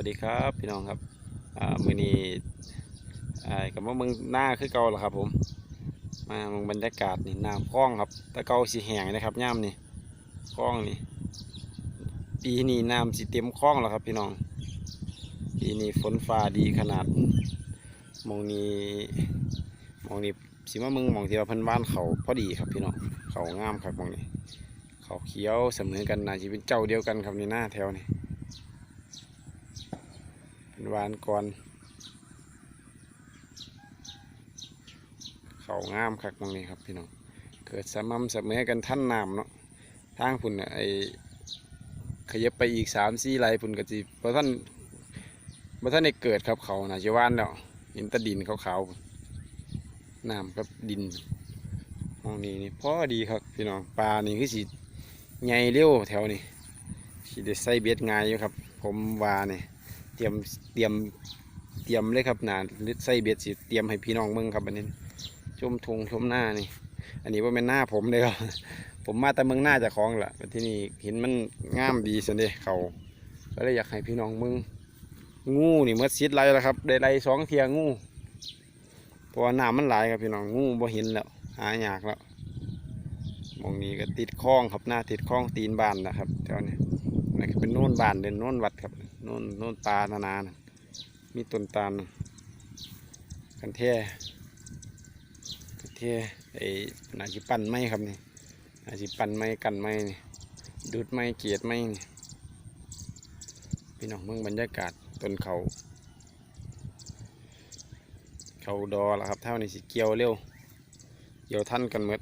วัสดีครับพี่น้องครับมือนี้อ่กับว่ามืองหน้าคือเก่าแหละครับ ผม มามืองบรรยากาศนี่น้ำคล้องครับตะเก่าสีแห้งนะครับย่ำนี่คล้องนี่ปีนี้น้ำสีเต็มคล้องแล้วครับ พี่น้องปีนี้ฝนฟ้าดีขนาดมองนี้มองนี้สิมามืองมองที่ว่าพิ่นบ้านเขาพอดีครับพี่น้องเขางามครับมองนี้เขาเขียวเสมอกันน่าจะเป็นเจ้าเดียวกันครับในหน้าแถวนี้เป็น หวานก่อน เขางามคักตรงนี้ครับพี่น้อง เกิดสม่ำเสมอกันท่านน้ำเนาะ ทางพุ่นไอขยับไปอีกสามสี่ไรพุ่นกะจีเพราะท่านเพราะท่านได้เกิดครับเขานะจะว่านแล้วเห็นตะดินขาวๆน้ำกับดินห้องนี้นี่พอดีครับพี่น้อง ปลานี่คือสิใหญ่เร็วแถวนี้สิได้ใส่เบ็ดง่ายอยู่ครับ ผมวาเนี่ย เตรียมเตรียมเตรียมเลยครับหนาใส่เบ็ดสิเตรียมให้พี่น้องเมืองครับอันนี้ชมทงชมหน้านี่ อันนี้ว่าเป็นหน้าผมเลยครับ ผมมาแต่เมืองหน้าจากของแหละที่นี่เห็นมันงามดีสินเดเขาก็เลยอยากให้พี่น้องเมืองงูนี่เมื่อซิดไรแล้วครับได้ไรสองเทียงูเพราะว่าน้ำมันหลายครับพี่น้องงูบ่เห็นแล้วหายากแล้วมองนี้ก็ติดคล้องครับหน้าติดคล้องตีนบานนะครับแถวนี้ นี่เป็นโน่นบ้านเดินโน่นวัดครับโน่นโน่นตานานานะมีต้นตาลกันแท่กันแท่ไอ้นาจิปันไม้ครับนี่นาจิปันไม้กันไม้นี่ดูดไม้เกียดไม้นี่พี่น้องเมืองบรรยากาศต้นเขา เขาดอแล้วครับเท่านี้สิเกี่ยวเร็วเกี่ยวท่านกันหมด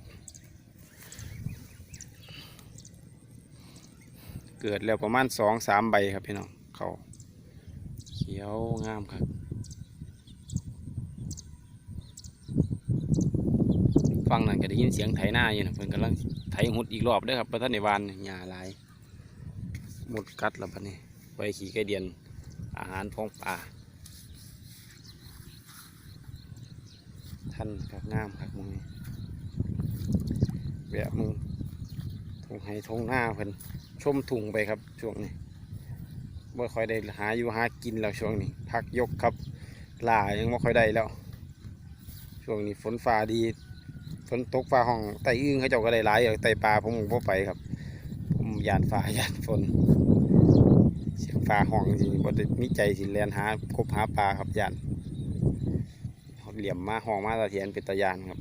เกิดแล้วประมาณสองสามใบครับพี่น้องเขาเขียวงามครับฟังนั่นก็ได้ยินเสียงไถหน้าอยู่นะเพิ่อนกำลังไถหุดอีกรอบด้อครับประท่านในวานหญ้าลายหมดกัดแล้วบัดนี้ไว้ขี่ไก่เดียนอาหารพองป่าท่านครับงามครับมึงแบบมึงทงไห้ทงหน้าเพิ่น ชมถุงไปครับช่วงนี้บ่ค่อยได้หาอยู่หากินแล้วช่วงนี้ พักยกครับลายังบ่ค่อยได้แล้ว ช่วงนี้ฝนฟ้าดีฝนตกฟ้าห้องไตอึ้งเขาเจ้าก็ได้หลายอย่างไตปลาผมบ่ไปครับ ผมยานฟ้ายานฝนเสียงฟ้าห้องจริงๆบ่ได้มีใจสิแลนหากบหาปลาครับยานเหลี่ยมมาห้องมาตะเทียนเป็นตะยานครับ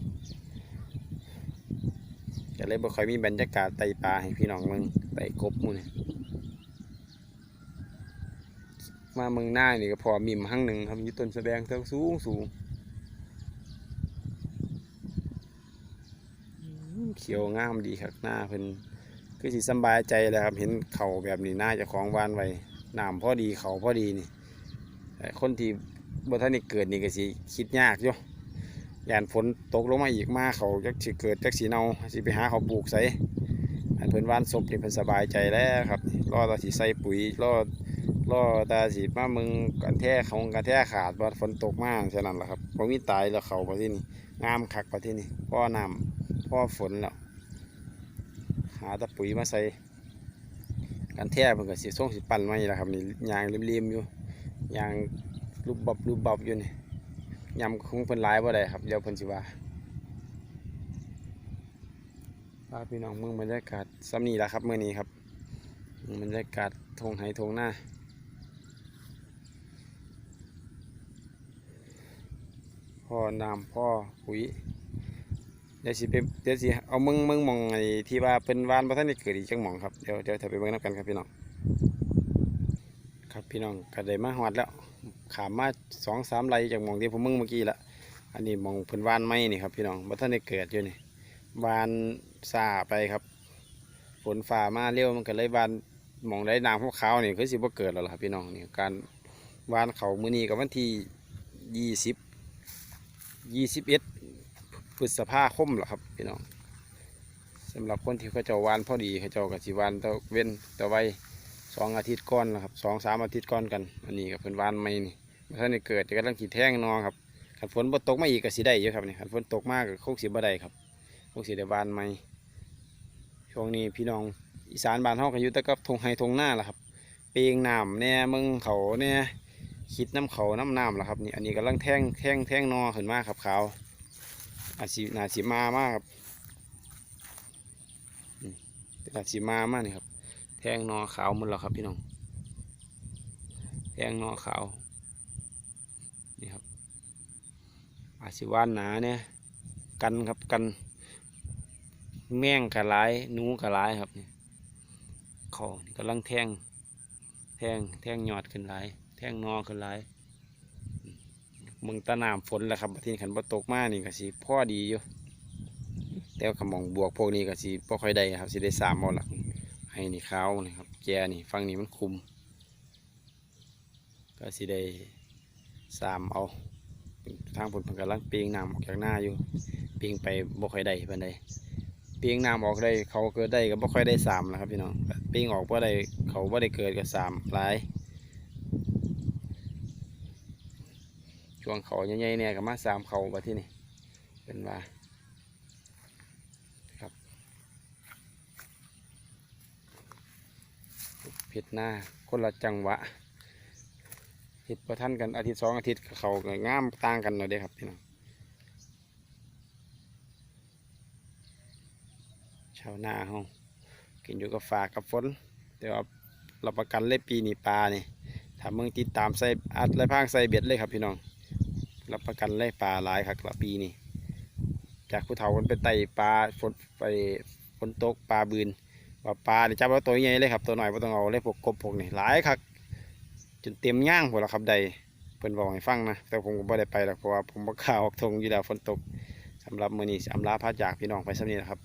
เลยบ่ค่อยมีบรรยากาศไต่ปลาให้พี่น้องมืองไต่กบมื้นี้มาเมืองหน้านี่ก็พอมีมหั่งหนึ่งครับยู่ต้นแสะแบงเท่าสูงสูงเขียวงามดีครับหน้าเพิ่นคือสิสบายใจเลยครับ เห็นเขาแบบนี้หน่าจะของวานไว้น้ำพอดีเขาพอดีนี่คนที่บ่ทันได้เกิดนี่ก็สิคิดยากอยู่ ยานฝนตกลงมาอีกมาเขาจักสิเกิดจักสิเนาสิไปหาเขาปลูกใส่อันเพิ่นว่านศพนี่เพิ่นสบายใจแล้วครับรอตาสิใส่ปุ๋ยรอรอตาสีมามึงกันแท้ของกันแท้ขาดว่าฝนตกมากฉะนั้นแหละครับพอมีตายแล้วเขาไปที่นี่งามคักไปที่นี่พ่อน้ำพ่อฝนแล้วหาตะปุ๋ยมาใส่กันแท้เพิ่นก็สิส่งสิปั่นมานี่แหละครับนี่ยางริมๆอยู่ยางรูปบับรูปบับอยู่นี่ ยำคงเพิ่นหลายบ่ได้ครับเดี๋ยวเพิ่นสิว่าพาพี่น้องเมืองบรรยากาศซ้ำนี่แหละครับเมื่อนี้ครับบรรยากาศทงไหทงหน้าพ่อน้ำพ่อปุ๋ยเดี๋ยวสิไปเดี๋ยวสิเอามึงมึงมองไอ้ที่ว่าเป็นวานพระท่านได้เกิดอีกจังหมองครับเดี๋ยวเดี๋ยวถ้าไปเบิ่งน้ำกันครับพี่น้อง พี่น้องก็ได้มาหอดแล้วขามมาสองสามไรจากมองที่ผมมึงเมื่อกี้ละอันนี้มองเพิ่นวานไม้นี่ครับพี่น้องพระท่านได้เกิดอยู่นี่วานซาไปครับฝนฝ่ามาเร็วมันก็เลยวานมองได้น้ำพวกเขานี่คือสิบ่เกิดแล้วล่ะครับพี่น้องนี่การวานเขามือนี้กับวันที่ยี่สิบยี่สิบเอ็ดพฤษภาคมเหรอครับพี่น้องสำหรับคนที่เขาเจ้าวานพอดีเขาเจ้ากับสิวานตะเว้นตะไว สองอาทิตย์ก่อนนะครับสองสามอาทิตย์ก่อนกัน อันนี้ก็เป็นวานไม่นี่เมื่อท่านได้เกิดจะกำลังขีดแท่งนองครับขันฝนบ่ตกมาอีกก็สิได้เยอะครับนี่ขันฝนตกมากก็คงสิบ่ได้ครับคงสิได้วานไม่ช่วงนี้พี่น้องอีสานบ้านเฮากันอยู่แต่กับทงไฮทงหน้าแหละครับเปียงน้ำเนี่ยมึงเขาเนี่ยคิดน้ำเขาน้ำน้ำแล้วครับนี่อันนี้กำลังแท่งแท่งแท่งนอขึ้นมากครับขาวอาจสินาสิมามากครับอาจสิมามากนี่ครับ ทงนอขาวหมดแล้วครับพี่น้องแทงนอขาวนี่ครับอาจสิว่านหนาเนี่ยกันครับกัน แม่งกระไรหนูกระไรครับนี่เขากำลังแทงแทงแทงหยอดขึ้นหลแทงนอขึ้นหลมึงตะนามฝนแหละครับที่ขันบ่ตกมานี่ก็สิพ่อดีอยู่แต่ว่าขมองบวกพวกนี้ก็สิบ่อค่อยได้ครับสิได้สามเอาหลัก ให้นี่ขาวนี่ครับ แกนี่ฟังนี่มันคุม ก็สิได้สามเอา ทางผลเพิ่นกำลังเปียงน้ำออกจากหน้าอยู่เปียงไปบ่ค่อยได้ปานใดเปียงน้ำออกได้เขาเกิดได้ก็บ่ค่อยได้สามแล้วครับพี่น้องเปียงออกบ่ได้เขาบ่ได้เกิดก็สามหลายช่วงเขาใหญ่ๆเนี่ยก็มาสามเขาบัดที่นี่เป็นว่าครับ ผิดหน้าคนละจังหวะผิดประทันกันอาทิตย์สองอาทิตย์เขาก็งามต่างกันเลยเด้ครับพี่น้องชาวนาเฮากินอยู่กับฝากกับฝนแต่ว่ารับประกันเลยปีนี้ปลาเนี่ถ้ามึงติดตามใส่อัดและพางใส่เบ็ดเลยครับพี่น้องรับประกันเลยปลาหลายครับละปีนี้จากผู้เฒ่าคนไปไต่ปลาฝนไปฝนตกปลาบืน ว่าปลาเนี่จับเอาตัวใหญ่เลยครับตัวหน่อยไม่ต้องเอาเลยพวกกบพวกนี่หลายครับจนเต็มย่างหมดแล้วครับใดเพิ่นบอกให้ฟังนะแต่ผมก็บ่ได้ไปหรอกเพราะว่าผมบ่กล้าออกทงอยู่แล้วฝนตกสำหรับมื้อนี้อำลาพาจากพี่น้องไปสำนี้นะครับ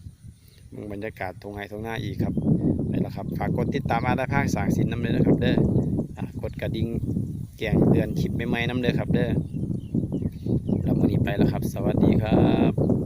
มึงบรรยากาศทงไห้ทงหน้าอีกครับไปแหล้วครับฝากกดติดตามอาได้ภาคสางสินน้ำเด้อนะครับเด้อกดกระดิ่งแจ้งเตือนคลิปใหม่ๆน้ำเด้อครับเด้อแล้ววันนี้ไปแล้วครับ สวัสดีครับ